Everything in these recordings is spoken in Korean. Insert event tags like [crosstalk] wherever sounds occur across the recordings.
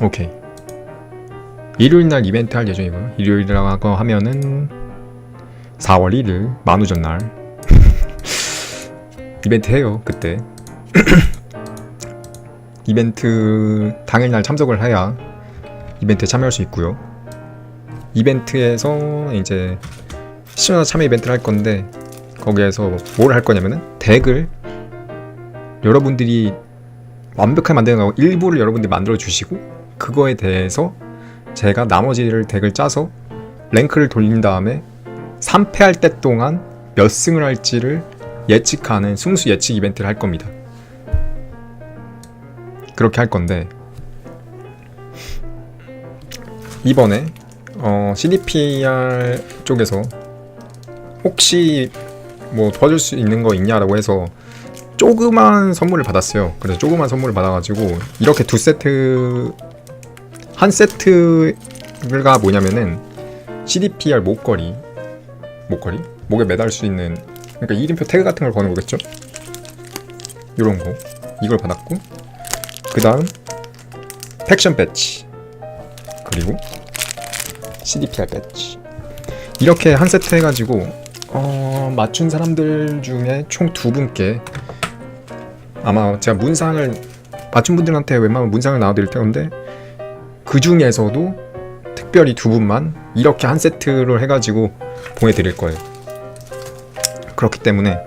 오케이. 일요일 날 이벤트 할 예정이고요. 일요일이라고 하면은 4월 1일 만우절 날 이벤트 해요. 그때 [clears throat] 이벤트 당일 날 참석을 해야 이벤트에 참여할 수 있고요. 이벤트에서 이제 시청자 참여 이벤트를 할 건데 거기에서 뭘 할 거냐면은 덱을 여러분들이 완벽하게 만드는 거 일부를 여러분들이 만들어 주시고 그거에 대해서 제가 나머지를 덱을 짜서 랭크를 돌린 다음에 3패할 때 동안 몇 승을 할지를 예측하는 승수 예측 이벤트를 할 겁니다. 그렇게 할 건데 이번에 어, CDPR 쪽에서 혹시 뭐 도와줄 수 있는 거 있냐라고 해서 조그만 선물을 받았어요. 그래서 조그만 선물을 받아가지고 이렇게 두 세트 한 세트가 뭐냐면은 CDPR 목걸이 목걸이? 목에 매달 수 있는 그러니까 이름표 태그 같은 걸 거는 거겠죠? 이런 거. 이걸 받았고 그 다음 팩션 배치. 그리고 CDPR 배치. 이렇게 한 세트 해가지고 어, 맞춘 사람들 중에 총 두 분께 아마 제가 문상을 맞춘 분들한테 웬만하면 문상을 나눠드릴 텐데 그 중에서도 특별히 두 분만 이렇게 한 세트를 해가지고 보내드릴 거예요. 그렇기 때문에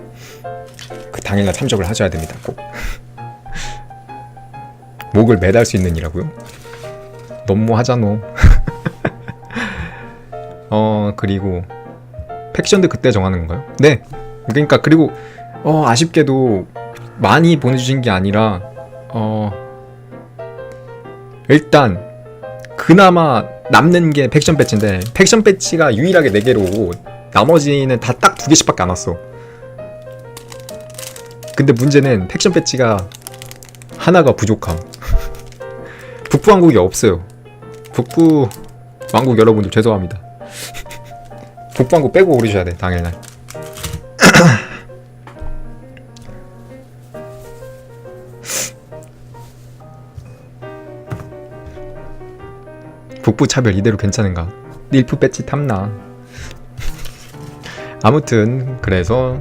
그 당일날 참석을 하셔야 됩니다. 꼭 [laughs] 목을 매달 수 있는 이라고요? 너무하잖아. [laughs] 어 그리고 팩션도 그때 정하는 건가요? 네. 그러니까 그리고 어 아쉽게도 많이 보내주신 게 아니라 어 일단 그나마 남는 게 팩션 배치인데 팩션 배치가 유일하게 4개로 나머지는 다딱두 개씩밖에 안 왔어. 근데 문제는 팩션 배치가 하나가 부족함. [laughs] 북부 왕국이 없어요. 북부 왕국 여러분들 죄송합니다. [laughs] 북부 왕국 빼고 오르셔야 돼 당일날. 북부 차별 이대로 괜찮은가? 닐프 배치 탐나. 아무튼 그래서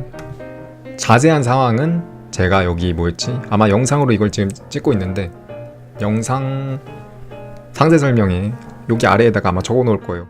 자세한 상황은 제가 여기 뭐였지? 아마 영상으로 이걸 지금 찍고 있는데 영상 상세 설명에 여기 아래에다가 아마 적어 놓을 거예요.